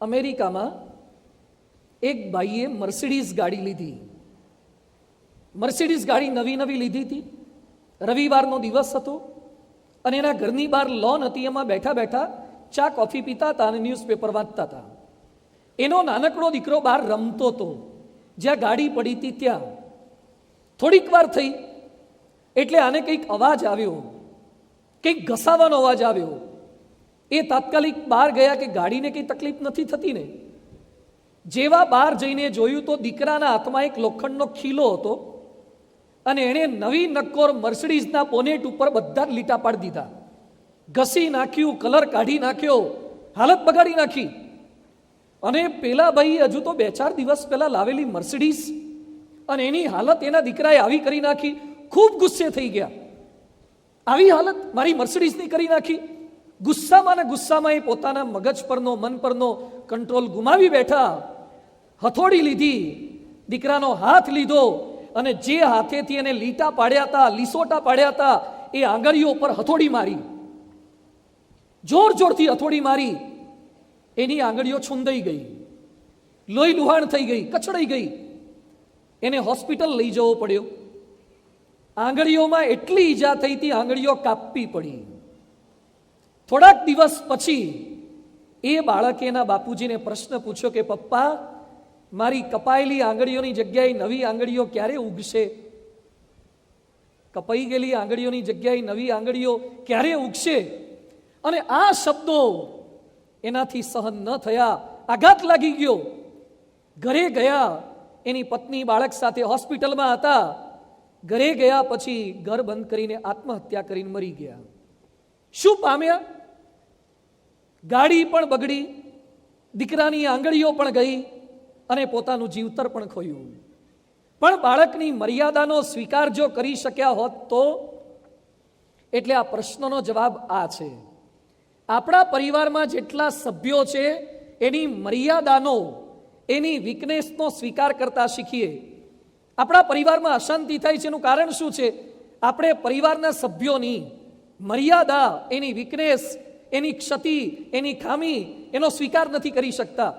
અમેરિકામાં એક ભાઈએ મર્સિડીઝ ગાડી લીધી. મર્સિડીઝ ગાડી નવી નવી લીધી હતી. રવિવારનો દિવસ હતો અને એના ઘરની બહાર લોન હતી. એમાં બેઠા બેઠા ચા કોફી પીતા હતા અને ન્યૂઝપેપર વાંચતા હતા. એનો નાનકડો દીકરો બહાર રમતો હતો. જ્યાં ગાડી પડી હતી ત્યાં. થોડીક વાર થઈ. એટલે આને કંઈક અવાજ આવ્યો. કંઈક ઘસાવાનો અવાજ આવ્યો. એ તાત્કાલિક બહાર ગયા કે ગાડીને કંઈ તકલીફ નથી થતી ને? જેવા બહાર જઈને જોયું તો દીકરાના હાથમાં એક લોખંડનો ખીલો હતો અને એણે નવી નક્કોર મર્સિડીઝના બોનેટ ઉપર બધા જ લીટા પાડી દીધા. ઘસી નાખ્યું, કલર કાઢી નાખ્યો, હાલત બગાડી નાખી. અને પેલા ભાઈ હજુ તો બે ચાર દિવસ પહેલાં લાવેલી મર્સિડીઝ અને એની હાલત એના દીકરાએ આવી કરી નાખી. ખૂબ ગુસ્સે થઈ ગયા. આવી હાલત મારી મર્સિડીઝની કરી નાખી. ગુસ્સામાં ને ગુસ્સામાં એ પોતાના મગજ પરનો, મન પરનો કંટ્રોલ ગુમાવી બેઠા, હથોડી લીધી, દીકરાનો હાથ લીધો અને જે હાથેથી એને લીટા પાડ્યા હતા, લીસોટા પાડ્યા હતા, એ આંગળીઓ પર હથોડી મારી. જોર જોરથી હથોડી મારી. એની આંગળીઓ છુંદાઈ ગઈ. લોહી લુહાણ થઈ ગઈ, કચડાઈ ગઈ. એને હોસ્પિટલ લઈ જવો પડ્યો. આંગળીઓમાં એટલી ઈજા થઈ હતી આંગળીઓ કાપવી પડી. થોડાક દિવસ પછી એ બાળકે એના બાપુજીને પ્રશ્ન પૂછ્યો કે, પપ્પા, મારી કપાયેલી આંગળીઓની જગ્યાએ નવી આંગળીઓ ક્યારે ઉગશે? કપાઈ ગયેલી આંગળીઓની જગ્યાએ નવી આંગળીઓ ક્યારે ઉગશે? અને આ શબ્દો એનાથી સહન ન થયા. આઘાત લાગી ગયો. ઘરે ગયા, એની પત્ની બાળક સાથે હોસ્પિટલમાં હતા. ઘરે ગયા પછી ઘર બંધ કરીને આત્મહત્યા કરીને મરી ગયા. શું પામ્યા? ગાડી પણ બગડી, દીકરાની આંગળીઓ પણ ગઈ અને પોતાનું જીવતર પણ ખોયું. પણ બાળકની મર્યાદાનો સ્વીકાર જો કરી શક્યા હોત તો? એટલે આ પ્રશ્નનો જવાબ આ છે. આપણા પરિવારમાં જેટલા સભ્યો છે, એની મર્યાદાનો, એની વીકનેસનો સ્વીકાર કરતા શીખીએ. આપણા પરિવારમાં અશાંતિ થાય છે એનું કારણ શું છે? આપણે પરિવારના સભ્યોની મર્યાદા, એની વીકનેસ એની ક્ષતિ, એની ખામી એનો સ્વીકાર નથી કરી શકતા.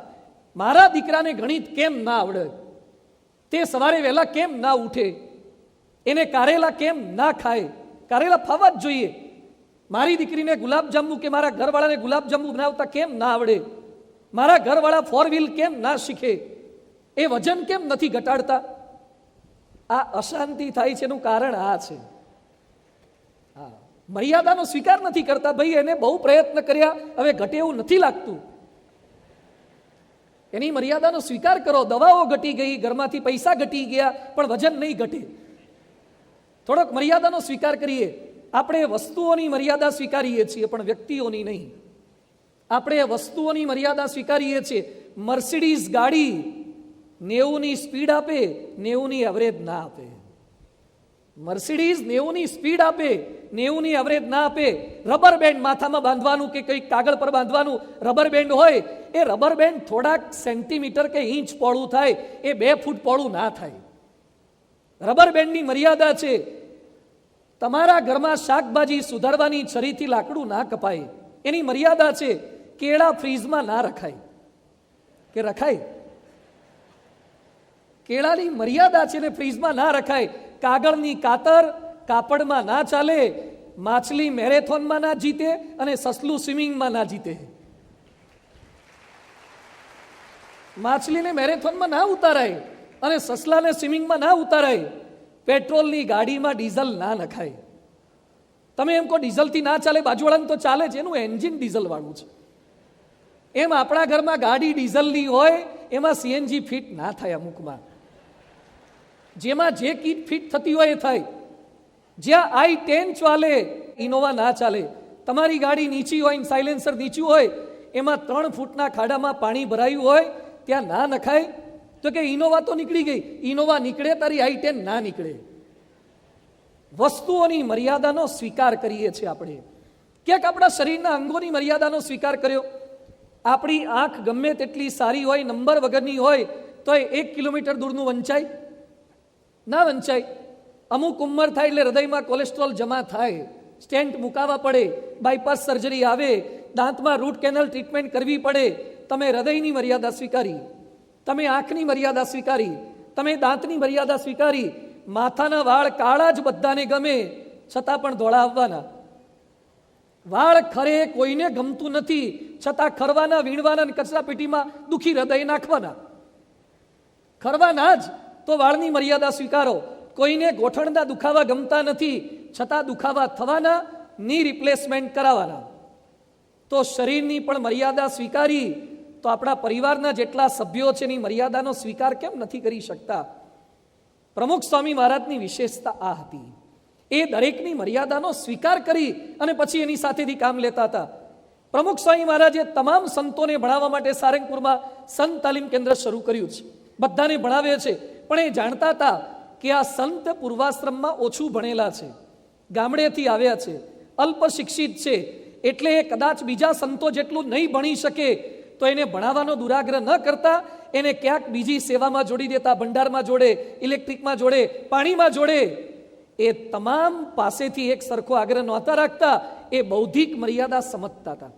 મારા દીકરાને ગણિત કેમ ના આવડે? તે સવારે વહેલા કેમ ના ઉઠે? એને કારેલા કેમ ના ખાય? કારેલા ખાવા જ જોઈએ. મારી દીકરીને ગુલાબજાંબુ કે મારા ઘરવાળાને ગુલાબજાંબુ બનાવતા કેમ ના આવડે? મારા ઘરવાળા ફોર વ્હીલ કેમ ના શીખે? એ વજન કેમ નથી ઘટાડતા? આ અશાંતિ થાય છે એનું કારણ આ છે. મર્યાદાનો સ્વીકાર નથી કરતા ભાઈ, એને બહુ પ્રયત્ન કર્યા, હવે ઘટે એવું નથી લાગતું. એની મર્યાદાનો સ્વીકાર કરો, દવાઓ ઘટી ગઈ, ઘરમાંથી પૈસા ઘટી ગયા, પણ વજન નહીં ઘટે. થોડોક મર્યાદાનો સ્વીકાર કરીએ. આપણે વસ્તુઓની મર્યાદા સ્વીકારીએ છીએ, પણ વ્યક્તિઓની નહીં. આપણે વસ્તુઓની મર્યાદા સ્વીકારીએ છીએ. મર્સિડીઝ ગાડી નેવુંની સ્પીડ આપે, નેવુંની એવરેજ ના આપે. મર્સિડીઝ નેવુંની સ્પીડ આપે, નેવુંની એવરેજ ના આપે. રબર બેન્ડ માથામાં બાંધવાનું કે કંઈક કાગળ પર બાંધવાનું રબર બેન્ડ હોય, એ રબર બેન્ડ થોડાક સેન્ટીમીટર કે ઇંચ પહોળું થાય, એ બે ફૂટ પહોળું ના થાય. રબર બેન્ડની મર્યાદા છે. તમારા ઘરમાં શાકભાજી સુધારવાની છરીથી લાકડું ના કપાય. એની મર્યાદા છે કેળા ફ્રીજમાં ના રખાય. કે રખાય? કેળાની મર્યાદા છે ને ફ્રીજમાં ના રખાય. કાગળની કાતર કાપડમાં ના ચાલે, માછલી મેરેથોનમાં ના જીતે અને સસલું સ્વિમિંગમાં ના જીતે. માછલીને મેરેથોનમાં ના ઉતારાય અને સસલાને સ્વિમિંગમાં ના ઉતારાય. પેટ્રોલની ગાડીમાં ડીઝલ ના નખાય. તમે એમ કહો ડીઝલથી ના ચાલે, બાજુવાળાને તો ચાલે છે એનું એન્જિન ડીઝલવાળું છે. એમ આપણા ઘરમાં ગાડી ડીઝલની હોય, એમાં સીએનજી ફિટ ના થાય અમુકમાં. જેમાં જે કીટ ફિટ થતી હોય એ થાય. જ્યાં આઈ ટેન ચાલે, ઇનોવા ના ચાલે. તમારી ગાડી નીચી હોય સાયલેન્સર નીચું હોય, એમાં ત્રણ ફૂટના ખાડામાં પાણી ભરાયું હોય, ત્યાં ના નખાય. તો કે ઇનોવા તો નીકળી ગઈ. ઇનોવા નીકળે, તારી આઈ ટેન ના નીકળે. વસ્તુઓની મર્યાદાનો સ્વીકાર કરીએ છીએ આપણે. ક્યાંક આપણા શરીરના અંગોની મર્યાદાનો સ્વીકાર કર્યો. આપણી આંખ ગમે તેટલી સારી હોય, નંબર વગરની હોય, તો એક કિલોમીટર દૂરનું વંચાય. ના વંચાય. અમુક ઉંમર થાય એટલે હૃદયમાં કોલેસ્ટ્રોલ જમા થાય. સ્ટેન્ટ મુકાવવા પડે બાયપાસ સર્જરી આવે, દાંતમાં રૂટ કેનલ ટ્રીટમેન્ટ કરવી પડે. તમે હૃદયની મર્યાદા સ્વીકારી. તમે આંખની મર્યાદા સ્વીકારી. તમે દાંતની મર્યાદા સ્વીકારી. માથાના વાળ કાળા જ બધાને ગમે, છતાં પણ ધોળા આવવાના. વાળ ખરે કોઈને ગમતું નથી, છતાં ખરવાના, વીણવાના અને કચરા પેટીમાં દુખી હૃદય નાખવાના. ખરવાના જ. તો વાળની મર્યાદા સ્વીકારો. કોઈને ગોઠણના દુખાવા ગમતા નથી, છતાં દુખાવા થવાના, ની રિપ્લેસમેન્ટ કરાવવાના તો શરીરની પણ મર્યાદા સ્વીકારી, તો આપણા પરિવારના જેટલા સભ્યો છે એની મર્યાદાનો સ્વીકાર કેમ નથી કરી શકતા? પ્રમુખ સ્વામી મહારાજની વિશેષતા આ હતી. એ દરેકની મર્યાદાનો સ્વીકાર કરી અને પછી એની સાથેથી કામ લેતા હતા. પ્રમુખ સ્વામી મહારાજે તમામ સંતોને ભણાવવા માટે સારંગપુરમાં સંત તાલીમ કેન્દ્ર શરૂ કર્યું છે. બધાને ભણાવે છે. પણ એ જાણતા હતા કે આ સંત પૂર્વાશ્રમમાં ઓછું ભણેલા છે. ગામડેથી આવ્યા છે. અલ્પ શિક્ષિત છે. એટલે એ કદાચ બીજા સંતો જેટલું નહીં ભણી શકે તો એને ભણાવવાનો દુરાગ્રહ ન કરતા એને ક્યાંક બીજી સેવામાં જોડી દેતા, ભંડારમાં જોડે, ઇલેક્ટ્રિકમાં જોડે, પાણીમાં જોડે. એ તમામ પાસેથી એક સરખો આગ્રહ નહોતા રાખતા. એ બૌદ્ધિક મર્યાદા સમજતા હતા.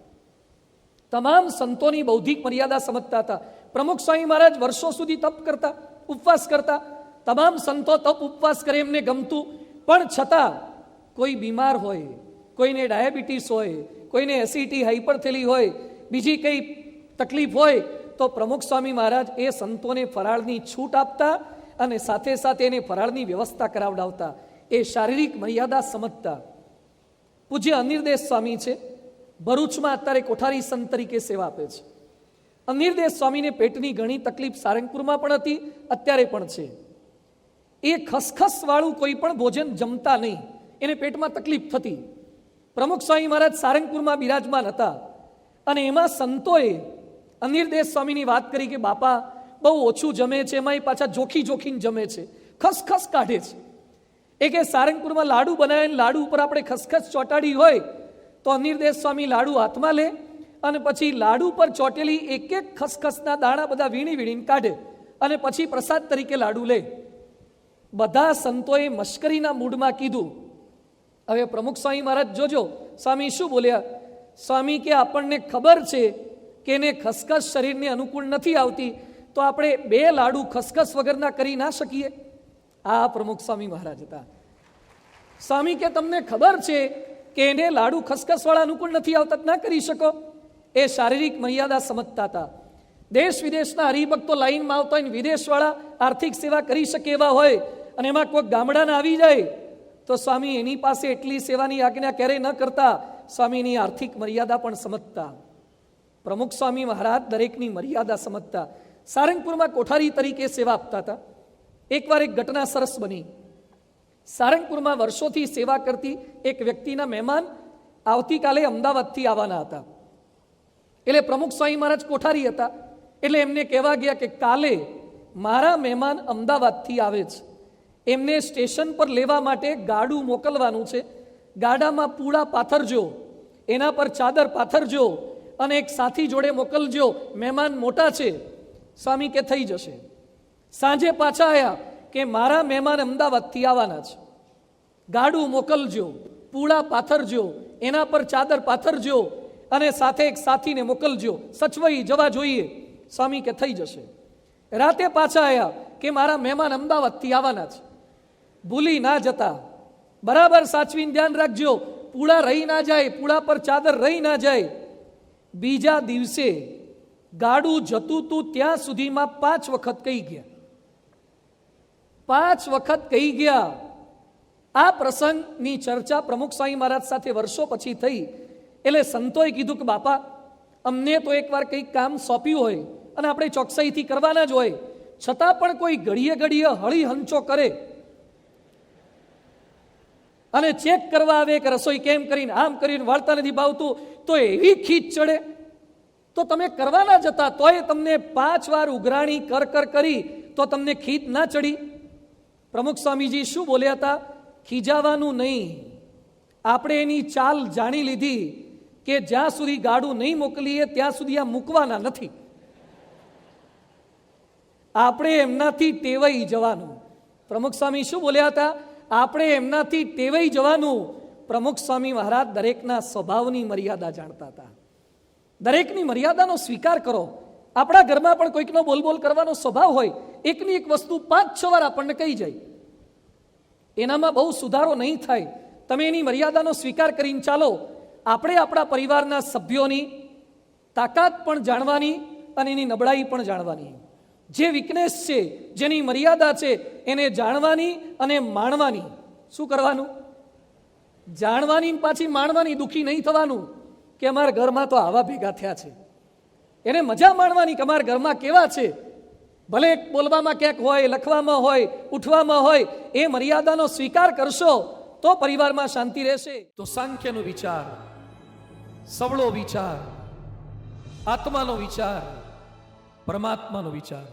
તમામ સંતોની બૌદ્ધિક મર્યાદા સમજતા હતા. પ્રમુખ સ્વામી મહારાજ વર્ષો સુધી તપ કરતા. ઉપવાસ કરતા. તમામ સંતો તપ ઉપવાસ કરે એમને ગમતું. પણ છતાં કોઈ બીમાર હોય, કોઈને ડાયાબિટીસ હોય, કોઈને એસિડિટી હાઇપરથેલી હોય, બીજી કંઈ તકલીફ હોય, તો પ્રમુખ સ્વામી મહારાજ એ સંતોને ફરાળની છૂટ આપતા અને સાથે સાથે એને ફરાળની વ્યવસ્થા કરાવડાવતા. એ શારીરિક મર્યાદા સમજતા. પૂજ્ય અનિર્દેશ સ્વામી છે. ભરૂચમાં અત્યારે કોઠારી સંત તરીકે સેવા આપે છે. અનિર્દેશ સ્વામીને પેટની ઘણી તકલીફ સારંગપુરમાં પણ હતી, અત્યારે પણ છે. એ ખસખસ વાળું કોઈ પણ ભોજન જમતા નહીં, એને પેટમાં તકલીફ થતી. પ્રમુખ સ્વામી મહારાજ સારંગપુરમાં બિરાજમાન હતા અને એમાં સંતોએ અનિર્દેશ સ્વામીની વાત કરી કે, બાપા, બહુ ઓછું જમે છે, એમાં એ પાછા જોખી જોખીને જમે છે, ખસખસ કાઢે છે. એ કે, સારંગપુરમાં લાડુ બનાવીને લાડુ ઉપર આપણે ખસખસ ચોંટાડી હોય, તો અનિર્દેશ સ્વામી લાડુ હાથમાં લે અને પછી લાડુ પર ચોટેલી એક એક ખસખસના દાણા બધા વીણી વીણીને કાઢે અને પછી પ્રસાદ તરીકે લાડુ લે. બધા સંતોએ મશ્કરીના મૂડમાં કીધું, હવે પ્રમુખ સ્વામી મહારાજ, જોજો, સ્વામી શું બોલ્યા? સ્વામી કે આપણને ખબર છે કે એને ખસખસ શરીરને અનુકૂળ નથી આવતી, તો આપણે બે લાડુ ખસખસ વગરના કરી ના શકીએ? આ પ્રમુખ સ્વામી મહારાજ હતા. સ્વામી કે, તમને ખબર છે કે એને લાડુ ખસખસવાળા અનુકૂળ નથી આવતા ના કરી શકો? એ શારીરિક મર્યાદા સમજતા હતા. દેશ વિદેશના હરિભક્તો લાઈનમાં આવતા હોય વિદેશવાળા આર્થિક સેવા કરી શકે એવા હોય અને એમાં કોઈ ગામડાના આવી જાય, તો સ્વામી એની પાસે એટલી સેવાની આજ્ઞા ક્યારેય ન કરતા. સ્વામીની આર્થિક મર્યાદા પણ સમજતા. પ્રમુખ સ્વામી મહારાજ દરેકની મર્યાદા સમજતા. સારંગપુરમાં કોઠારી તરીકે સેવા આપતા હતા. એકવાર એક ઘટના સરસ બની. સારંગપુરમાં વર્ષોથી સેવા કરતી એક વ્યક્તિના મહેમાન આવતીકાલે અમદાવાદથી આવવાના હતા. એટલે પ્રમુખ સ્વામી મહારાજ કોઠારી હતા. એટલે એમને કહેવા ગયા કે કાલે મારા મહેમાન અમદાવાદથી આવે છે. એમને સ્ટેશન પર લેવા માટે ગાડું મોકલવાનું છે. ગાડામાં પૂળા પાથરજો, એના પર ચાદર પાથરજો અને એક સાથી જોડે મોકલજો, મહેમાન મોટા છે. સ્વામી કે થઈ જશે. સાંજે પાછા આવ્યા કે મારા મહેમાન અમદાવાદથી આવવાના છે. ગાડું મોકલજો, પૂળા પાથરજો, એના પર ચાદર પાથરજો અને સાથે એક સાથીને મોકલજો. સચવાઈ જવા જોઈએ. સ્વામી કે થઈ જશે. રાતે પાછા આવ્યા કે મારા મહેમાન અમદાવાદથી આવવાના છે. ભૂલી ના જતા. બરાબર સાચવીને ધ્યાન રાખજો. પૂળા રહી ના જાય, પૂળા પર ચાદર રહી ના જાય. બીજા દિવસે ગાડું જતું તું ત્યાં સુધીમાં પાંચ વખત કહી ગયા. પાંચ વખત કહી ગયા. આ પ્રસંગની ચર્ચા પ્રમુખ સ્વામી મહારાજ સાથે વર્ષો પછી થઈ. એટલે સંતોએ કીધું કે બાપા, અમને તો એકવાર કંઈક કામ સોંપ્યું હોય અને આપણે ચોકસાઈથી કરવાના જ હોય, છતાં પણ કોઈ ઘડીએ ઘડીએ હળી હંચો કરે. અને ચેક કરવા આવે કે રસોઈ કેમ કરીને આમ કરીને વાળતા નથી ભાવતું, તો એવી ખીચ ચડે. તો તમે કરવાના જતા તોય તમને પાંચ વાર ઉઘરાણી કર કર કરી, તો તમને ખીત ના ચડી. પ્રમુખ સ્વામીજી શું બોલ્યા હતા? ખીજાવાનું નહીં. આપણે એની ચાલ જાણી લીધી. કે જ્યાં સુધી ગાડું નહીં મોકલીએ, ત્યાં સુધી આ મૂકવાના નથી. આપણે એમનાથી ટેવાઈ જવાનું. પ્રમુખ સ્વામી શું બોલ્યા હતા? આપણે એમનાથી ટેવાઈ જવાનું. પ્રમુખ સ્વામી મહારાજ દરેકના સ્વભાવની મર્યાદા જાણતા હતા. દરેકની મર્યાદાનો સ્વીકાર કરો. આપણા ઘરમાં પણ કોઈકનો બોલબોલ કરવાનો સ્વભાવ હોય, એકની એક વસ્તુ પાંચ છ વાર આપણને કહી જાય. એનામાં બહુ સુધારો નહીં થાય. તમે એની મર્યાદાનો સ્વીકાર કરીને ચાલો. આપણે આપણા પરિવારના સભ્યોની તાકાત પણ જાણવાની અને એની નબળાઈ પણ જાણવાની. જે વીકનેસ છે, જેની મર્યાદા છે, એને જાણવાની અને માણવાની. શું કરવાનું? જાણવાની પાછી માણવાની દુઃખી નહીં થવાનું કે અમારા ઘરમાં તો આવા ભેગા થયા છે. એને મજા માણવાની કે અમારા ઘરમાં કેવા છે? ભલે બોલવામાં ક્યાંક હોય, લખવામાં હોય, ઉઠવામાં હોય, એ મર્યાદાનો સ્વીકાર કરશો તો પરિવારમાં શાંતિ રહેશે. તો સાંખ્યનો વિચાર. સવળો વિચાર આત્માનો વિચાર પરમાત્માનો વિચાર.